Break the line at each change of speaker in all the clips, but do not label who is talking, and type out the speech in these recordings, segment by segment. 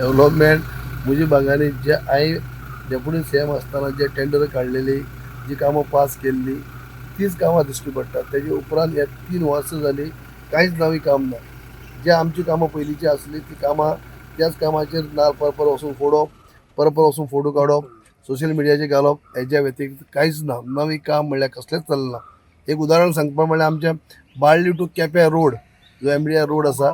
Development मुजी जे I deputy C M असताना जे टेंडर काढलेली जी कामं पास केलेली तीच कामां दिसली पडटात तेजे उपरांत हे तीन वर्सां झाली कांयच नवी काम ना जे आमची कामां पहिलीची असली ती कामां त्याच कामाचेर नाल परपर वचून फोडप परपर वचून फोटो काडप सोशल मिडियाचेर घालप हेज्या व्यतिरिक्त कांयच ना नवी काम म्हणल्यार कसलेंच चलना एक उदाहरण सांगपा म्हणल्यार आमच्या बाळ्ळी टू केप्यां रोड जो एम डी आर रोड आसा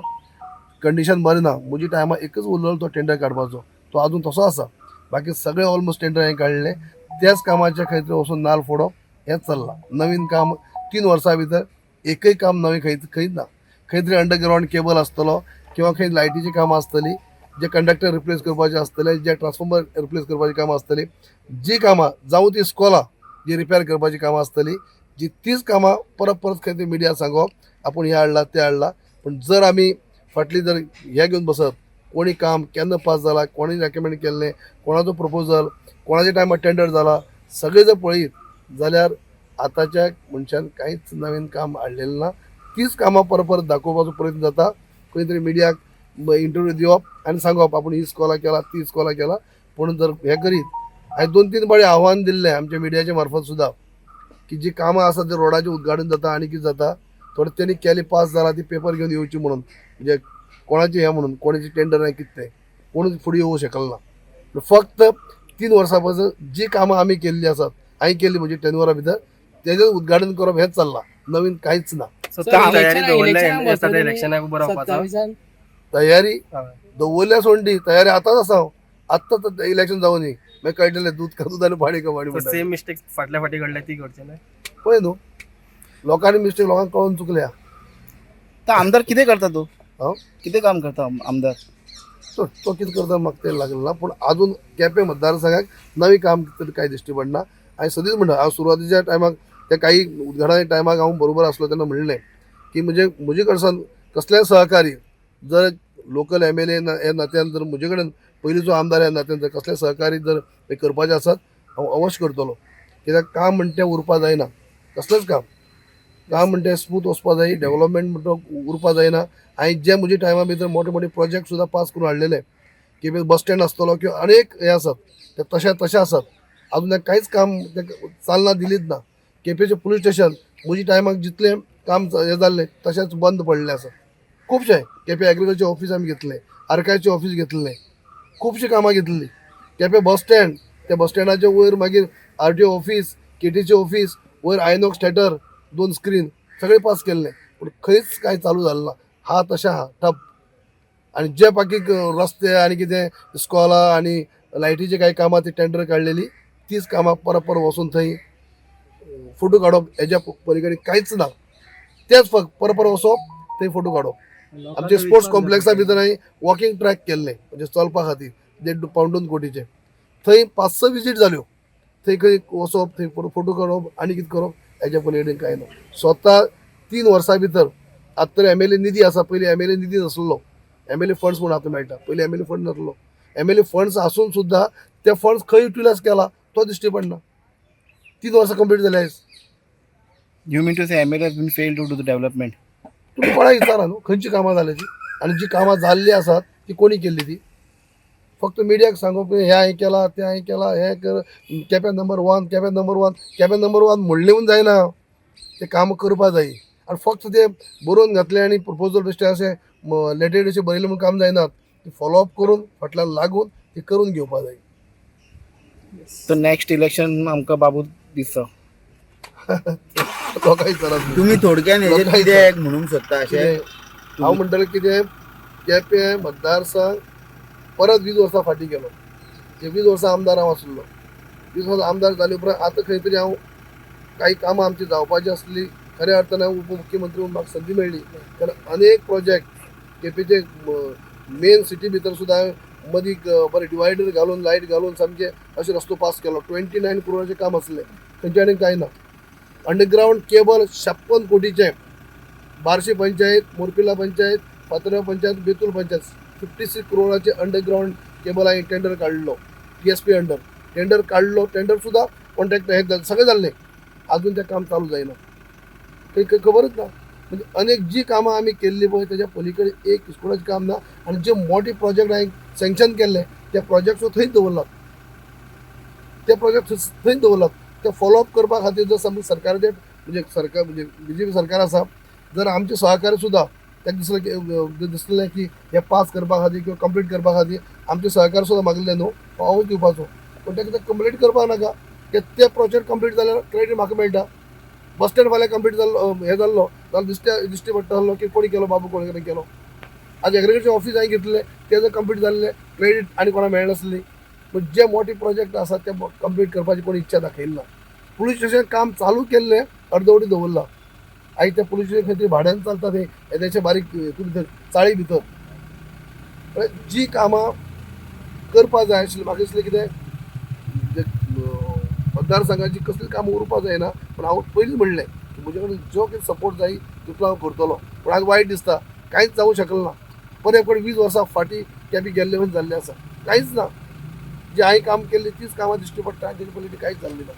कंडिशन बरें ना. म्हजी टायमार एकच उरलेलो तो टेंडर काडपाचो तो अजून तसो आसा बाकी सगळे ऑलमोस्ट टेंडर हांवें काडले त्याच कामाच्या खंय तरी वचून नाल फोडप हेंच चल्लां. नवीन काम तीन वर्सां भितर एकय काम नवें खंय खंयच ना. खंय तरी अंडरग्रावंड केबल आसतलो किंवा खंय लायटीची कामां आसतलीं जे कंडक्टर रिप्लेस करपाचे आसतले जे ट्रान्सफॉर्मर रिप्लेस करपाची कामां आसतली जी कामां जावं ती स्कॉलां जी रिपेर करपाची कामां आसतली जी तीच कामां परत परत खंय तरी मिडिया सांगप आपूण हें हाडलां तें हाडलां पूण जर आमी फाटली जर हे घेवन बसत. कोणी काम केन्ना पास जाला कोणी रेकमेंड केल्लें कोणाचो प्रपोजल कोणाच्या टायमार टेंडर जाला सगळे जर पळयत जाल्यार आतांच्या मनशान कांयच नवीन काम हाडलेलें ना. तीच कामां परत परत दाखोवपाचो प्रयत्न जाता खंय तरी मिडियाक इंटरव्यू दिवप आनी सांगप आपूण ही स्कॉला केला ती स्कॉला केला. पूण जर हें करीत हांवें दोन तीन पाळी आव्हान दिल्लें आमच्या मिडियाच्या मार्फत सुद्दां की जी कामां आसा ते रोडाचें उद्घाटन जाता आनी कितें जाता. थोडे तेणी केली पास जाला ती पेपर घेवन येवची म्हणून. म्हणजे कोणाची हे म्हणून कोणाची टेंडर नाही कितें तें कोणूच फुडें येवं शकल ना फक्त तीन वर्सां पासून जी कामां आमी केल्ली आसात हांवें केल्ली म्हणजे टेनवरा भितर तेजें उद्घाटन करप हेंच चल्लां. नवीन कांयच ना
तयारी दवरल्या.
दवरल्या सोंडी तयारी आतांच आसा हांव आत्ताच इलेक्शन जावं न्ही मागीर कळटलें दूद का दूद आनी पाणी का पाणी
सेम मिस्टेक फाटल्या फाटी घडल्या ती घडचे नाही
पळय न्हू लोकांनी मिस्टेक लोकांक कळून चुकल्या.
तर आमदार कितें करता तू? कितें काम करता आम- आमदार?
तो तो कितें करता म्हाका तें लागलें ना. पूण अजून केपें मतदारसंघाक नवी काम तरी कांय दिश्टी पडना हांवें सदींच म्हणटा हांव सुरवातीच्या टायमाक त्या काही उद्घाटना टायमाक हांव बरोबर आसलो तेन्ना म्हणलें की म्हणजे म्हजे कडच्यान कसलेंय सहकारी जर लोकल एम एल ए ह्या नात्यान जर म्हजे कडेन पयलींचो आमदार ह्या नात्यान जर कसलें सहकारी जर हे करपाचें आसत हांव अवश्य करतलो कित्याक काम म्हणटा तें उरपा जायना कसलेंच काम. काम म्हणटा तें स्मूथ वचपा जाय डेव्हलपमेंट म्हणटा उरपा जायना हांवें जे म्हज्या टायमा भितर मोठे मोठे प्रोजेक्ट सुद्दां पास करून हाडलेले की बस स्टँड आसतलो किंवा अनेक हे आसात ते तशे तशे आसात अजून तें कांयच काम तें चालना दिलीच ना. केपेचे पुलीस स्टेशन म्हज्या टायमाक जितलें काम हे जाल्लें तशेंच बंद पडलें आसा खुबशें केपे एग्रीकल्चर ऑफिस आमी घेतलें. आर्कायवचें ऑफिस घेतलें. खुबशीं कामां घेतलीं. केपे बस स्टँड त्या बस स्टँडाच्या वयर मागीर आर टी ओ ऑफीस केटीचें ऑफिस वयर आयनॉक्स थेटर दोन स्क्रीन सगळें पास केल्लें पूण खंयच कांय चालू जालें ना. हा तशें आहा ठप. आनी जे बाकी रस्ते आनी कितें स्कॉलां आनी लायटीचे कांय कामां ती टेंडर काडलेली तीच कामां परत वचून थंय फोटो काडप हेज्या पलीकडे कांयच ना तेच फक्त परत वचप थंय फोटो काडप आमचे स्पोर्ट्स कॉम्प्लेक्सा भितर हांवें वॉकिंग ट्रॅक केल्ले म्हणजे चलपा खातीर देड पावंडून कोटीचे. थंय पांच स विजीट जाल्यो थंय खंय वचप थंय फोटो काडप आनी कितें करप हेज्या पलीकडे कांय ना स्वता तीन वर्सां भितर आतां तर एम एल ए निधी आसा पयलीं एम एल ए निधी नासलो. एम एल ए फंड्स म्हूण आतां मेळटा पयलीं एम एल ए फंड नासलो. एम एल ए फंड्स आसून सुद्दां ते फंड्स खंय युटिलायज केला तो दिश्टी पडना तीन वर्सां कंप्लीट जाल्या आयज
you mean to say M L S been fail to do the development
तुम्ही कोणा विचारा न्हू खंयची कामां जाल्याची आनी जी कामां जाल्ली आसात ती कोणी केल्ली ती? फक्त मिडियाक सांगप हें हांवें केलां तें हांवें केलां हें कर Quepem number one Quepem number one Quepem number one म्हणलें म्हूण जायना तें काम करपा जाय आनी फक्त तें बरोवन घातलें आनी प्रपोजल बेश्टें अशें लेटेड अशें बरयलें म्हूण काम जायना ती फॉलोअप करून फाटल्यान लागून ती करून घेवपा जाय
तर नेक्स्ट इलेक्शन आमकां बाबू दिसता.
लोकांक विचारात न्हू.
तुम्ही थोडक्यान हेजेर कितें म्हणूंक सोदता अशें
हांव म्हणटलें कितें केपें मतदारसंघ परत वीस वर्सां फाटीं गेलो ते वीस वर्सां आमदार हांव आसलो वीस वर्सां आमदार जाले उपरांत आतां खंय तरी हांव काही कामां आमची जावपाची आसली खऱ्या अर्थान हांव उपमुख्यमंत्री म्हणून म्हाका संदी मेळ्ळी कारण अनेक प्रोजेक्ट केपेचे मेन सिटी भितर सुद्दां हांवें मदीं बरें डिवायडर घालून लायट घालून सामकें अशें रस्तो पास केलो. ट्वेंटी नायन करोडाचें काम आसलें खंयच्या आनी कांय ना. अंडरग्रावंड केबल छप्पन कोटीचें. बार्शी पंचायत मोरपिला पंचायत पातोऱ्या पंचायत बेतूल पंचायत. फिफ्टी सिक्स करोडाचे अंडरग्रावंड केबल आहे टेंडर काडलो T S P under tender काडलो टेंडर सुद्दां कॉन्ट्रॅक्ट हे जालें- सगळें जाल्लें अजून तें काम चालू जायना काही काही खबरच ना म्हणजे अनेक जी कामां आमी केल्ली पळय तेज्या पलीकडे एक स्कुलाचें काम ना आनी जे मोठे प्रोजेक्ट हांवें सँक्शन केल्ले ते प्रोजेक्ट थंयच दवरलात ते प्रोजेक्ट थंयच दवरलात ते फॉलोअप करपा खातीर जर समज सरकार म्हणजे सरकार म्हणजे बी जे पी सरकार आसा जर आमचे सहकारी सुद्दां ताका दिसलें दिसलें की हे पास करपा खातीर किंवा कंप्लीट करपा खातीर आमचे सहकार सुद्दां मागिल्ले न्हू हांव दिवपाचो. पूण ताका ते कंप्लीट करपाक नाका. ते ते प्रोजेक्ट कंप्लीट जाल्यार क्रेडिट म्हाका मेळटा. बस स्टँड फाल्यां कंप्लीट जाल्लो हें हे जाल्लो जाल्यार दिसता दिश्टी पडटालो की कोणी केलो बाबू कोणी केलो आज एग्रिकल्चर ऑफिस हांवें घेतलें ते जर कंप्लीट जाल्ले क्रेडिट आनी कोणाक मेळनासली पूण जे मोठे प्रोजेक्ट आसात ते कंप्लीट करपाची कोणी इच्छा दाखयली ना. पुलीस स्टेशन काम चालू केल्लें अर्दवटी दवरला. आयज त्या पुलीस स्टेशन खंय तरी भाड्यान चलता ते बारीक तुम्ही भितर चाळी भितर म्हळ्यार जी कामां करपा जाय आशिल्ली म्हाका दिसलें कितें मतदारसंघाची कसली कामां उरपा जायना पूण हांव पयलीं म्हणलें की म्हजे कडेन जो कितें सपोर्ट जाय तितलो हांव करतलो. पूण आज वायट दिसता. कांयच जावंक शकलें ना. परत पण वीस वर्सां फाटीं कॅबी गेल्ले जाल्लें आसा कांयच ना. जे हांवें काम केल्लें तीच कामां दिश्टी पडटा आनी तेजे पयलीं कांयच जाल्लें ना